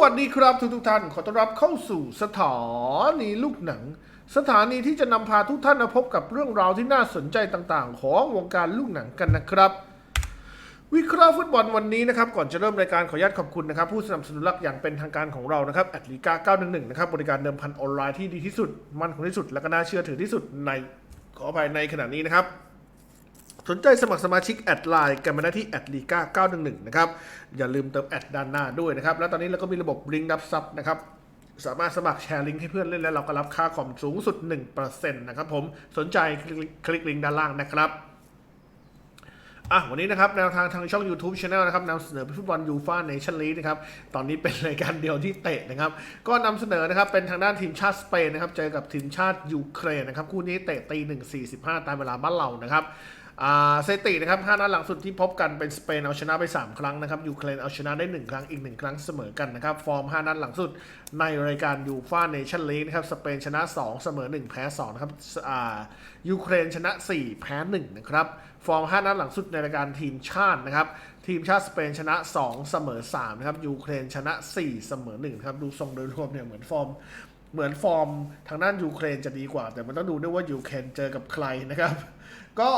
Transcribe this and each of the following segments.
วัสดีครับทุกทุกท่าน ขอต้อนรับเข้าสู่สถานีลูกหนัง สถานีที่จะนำพาทุกท่านมาพบกับเรื่องราวที่น่าสนใจต่างๆ ของวงการลูกหนังกันนะครับ วิเคราะห์ฟุตบอลวันนี้นะครับ ก่อนจะเริ่มรายการขออนุญาตขอบคุณนะครับ ผู้สนับสนุนหลักอย่างเป็นทางการของเรานะครับแอดลีกา911 นะครับบริการเดิมพันออนไลน์ที่ดีที่สุด มั่นคงที่สุดและก็น่าเชื่อถือที่สุดในขออภัยในขณะนี้นะครับ สนใจสมัครสมาชิกแอดไลน์กันมาได้ที่แอดลีก้า911 นะครับ อย่าลืมเติมแอดด้านหน้าด้วยนะครับ แล้วตอนนี้เราก็มีระบบลิงก์รับซับนะครับสามารถสมัครแชร์ลิงก์ให้เพื่อนเล่นและเราก็รับค่าคอมสูงสุด 1%นะครับผมสนใจคลิกลิงก์ด้านล่างนะครับอะวันนี้นะครับแนวทางทางช่อง YouTube Channel นะครับนำเสนอฟุตบอลยูฟ่าเนชั่นลีกนะครับตอนนี้เป็นรายการเดียวที่เตะนะครับ ก็นำเสนอนะครับเป็นทางด้านทีมชาติสเปนนะครับเจอกับทีมชาติยูเครนนะครับคู่นี้เตะตีหนึ่งสี่สิบห้าตามเวลาบ้านเรานะครับ สถิตินะครับห้านัดหลังสุดที่พบกันเป็นสเปนเอาชนะไป 3 ครั้งนะครับยูเครนเอาชนะได้ 1 ครั้งอีก 1 ครั้งเสมอกันนะครับ ฟอร์ม 5 นัดหลังสุดในรายการยูฟ่าเนชั่นลีกนะครับสเปนชนะ 2 เสมอ 1 แพ้2นะครับอ่ายูเครนชนะ 4 แพ้ 1 นะครับ ฟอร์ม 5 นัดหลังสุดในรายการทีมชาตินะครับทีมชาติสเปนชนะ 2 เสมอ3นะครับยูเครนชนะ 4 เสมอ1ครับดูทรงโดยรวมเนี่ยเหมือนฟอร์มเหมือนฟอร์มทางด้านยูเครนจะดีกว่า แต่มันต้องดูด้วยว่ายูเครนเจอกับใครนะครับ ก็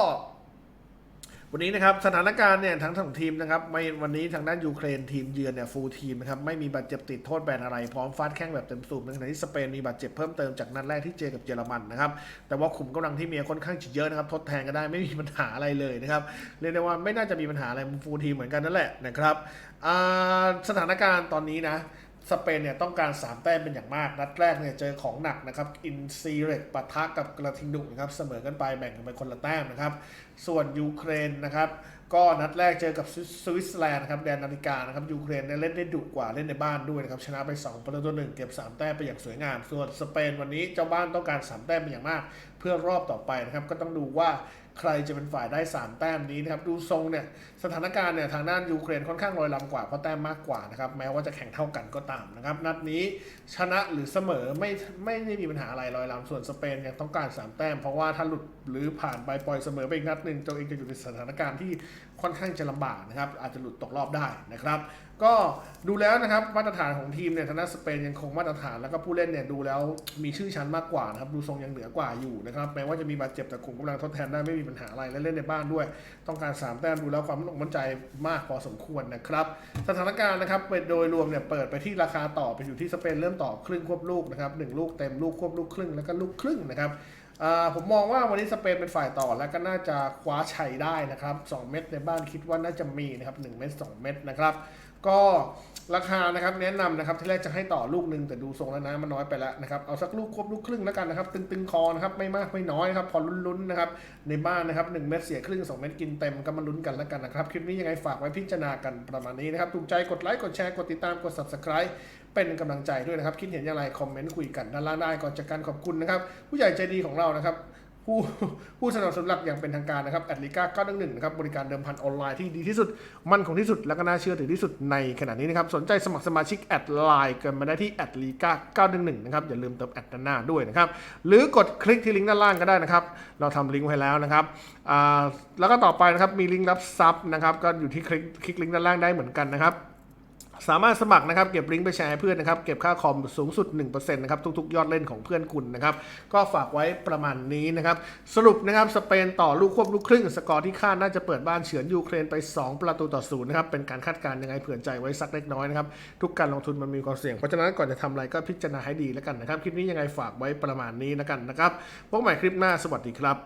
วันนี้นะครับสถานการณ์เนี่ยทั้งสองทีมนะครับไม่วันนี้ทางด้านยูเครนทีมเยือนเนี่ยฟูลทีมนะครับไม่มีบาดเจ็บติดโทษแบนอะไรพร้อมฟาดแข้งแบบเต็มสูบในขณะที่สเปนมีบาดเจ็บเพิ่มเติมจากนัดแรกที่เจอกับเยอรมันนะครับแต่ว่าขุมกำลังที่มีค่อนข้างจะเยอะนะครับทดแทนก็ได้ไม่มีปัญหาอะไรเลยนะครับเรียกได้ว่าไม่น่าจะมีปัญหาอะไรฟูลทีมเหมือนกันนั่นแหละนะครับสถานการณ์ตอนนี้นะ สเปนเนี่ยต้องการ 3 แต้มเป็นอย่างมาก นัดแรกเนี่ยเจอของหนักนะครับอินซีเรตปะทะกับกระทิงดุนะครับเสมอกันไปแบ่งกันไปคนละแต้มนะครับ ส่วนยูเครนนะครับก็นัดแรกเจอกับสวิตเซอร์แลนด์นะครับแดนนาฬิกานะครับยูเครนเนี่ยเล่นได้ดุกว่าเล่นในบ้านด้วยนะครับชนะไป2ประตูต่อหนึ่งเก็บ 3 แต้มไปอย่างสวยงาม ส่วนสเปนวันนี้เจ้าบ้านต้องการ 3 แต้มเป็นอย่างมาก เพื่อรอบต่อไปนะครับก็ต้องดูว่า ใครจะเป็นฝ่ายได้ 3 แต้มนี้นะครับดูทรงเนี่ยสถานการณ์เนี่ยทางด้านยูเครนค่อนข้างลอยลำกว่าเพราะแต้มมากกว่านะครับแม้ว่าจะแข่งเท่ากันก็ตามนะครับนัดนี้ชนะหรือเสมอไม่ไม่ได้มีปัญหาอะไรลอยลำส่วนสเปนยังต้องการ 3 แต้ม เพราะว่าถ้าหลุดหรือผ่านไปปล่อยเสมอไปอีกนัดหนึ่งตัวเองจะอยู่ในสถานการณ์ที่ ค่อนข้างจะลำบากนะครับ อาจจะหลุดตกรอบได้นะครับ ก็ดูแล้วนะครับมาตรฐานของทีมเนี่ยทางด้านสเปนยังคงมาตรฐานแล้วก็ผู้เล่นเนี่ยดูแล้วมีชื่อชั้นมากกว่านะครับ ดูทรงยังเหนือกว่าอยู่นะครับแม้ว่าจะมีบาดเจ็บแต่กลุ่มกำลังทดแทนได้ไม่มีปัญหาอะไรและเล่นในบ้านด้วย ต้องการ 3 แต้มดูแล้วความมั่นใจมากพอสมควรนะครับ สถานการณ์นะครับเป็นโดยรวมเนี่ยเปิดไปที่ราคาต่อไปอยู่ที่สเปนเริ่มต่อครึ่งควบลูกนะครับหนึ่งลูกเต็มลูกควบลูกครึ่งแล้วก็ลูกครึ่งนะครับ ผมมองว่าวันนี้สเปนเป็นฝ่ายต่อแล้วก็น่าจะคว้าชัยได้นะครับ 2 เม็ดในบ้านคิดว่าน่าจะมีนะครับ1เม็ด2เม็ดนะครับ ก็ราคานะครับแนะนำนะครับที่แรกจะให้ต่อลูกหนึ่งแต่ดูทรงแล้วนะมันน้อยไปแล้วนะครับเอาสักลูกควบลูกครึ่งแล้วกันนะครับ ตึงๆคอนะครับไม่มากไม่น้อยครับพอลุ้นๆนะครับในบ้านนะครับ1เม็ดเสียครึ่ง 2 เม็ดกินเต็มก็มาลุ้นกันแล้วกันนะครับคลิปนี้ยังไงฝากไว้พิจารณากันประมาณนี้นะครับถูกใจกดไลค์กดแชร์กดติดตามกด subscribe เป็นกำลังใจด้วยนะครับ คิดเห็นอย่างไรคอมเมนต์คุยกันด้านล่างได้ก่อนจากการขอบคุณนะครับ ผู้ใหญ่ใจดีของเรานะครับผู้ผู้สนับสนุนหลักอย่างเป็นทางการนะครับแอดลิก้า911นะครับบริการเดิมพันออนไลน์ที่ดีที่สุด มั่นคงที่สุด และก็น่าเชื่อถือที่สุดในขณะนี้นะครับ สนใจสมัครสมาชิกแอดไลน์กันมาได้ที่แอดลิก้า911นะครับ อย่าลืมเติมแอดด้านหน้าด้วยนะครับ หรือกดคลิกที่ลิงก์ด้านล่างก็ได้นะครับ เราทำลิงก์ไว้แล้วนะครับอ่าแล้วก็ต่อไปนะครับมีลิงก์รับซับนะครับก็อยู่ที่คลิกคลิกลิงก์ด้านล่างได้เหมือนกันนะครับ สามารถสมัครนะครับเก็บลิงก์ไปแชร์ให้เพื่อนนะครับเก็บค่าคอมสูงสุด1%นะครับทุกๆ ยอดเล่นของเพื่อนคุณนะครับก็ฝากไว้ประมาณนี้นะครับสรุปนะครับสเปนต่อลูกควบลูกครึ่ง สกอร์ที่คาดน่าจะเปิดบ้านเฉือนยูเครนไป 2 ประตูต่อศูนย์นะครับเป็นการคาดการณ์ยังไงเผื่อใจไว้สักเล็กน้อยนะครับทุกการลงทุนมันมีความเสี่ยงเพราะฉะนั้นก่อนจะทำอะไรก็พิจารณาให้ดีแล้วกันนะครับคลิปนี้ยังไงฝากไว้ประมาณนี้แล้วกันนะครับพบใหม่คลิปหน้าสวัสดีครับ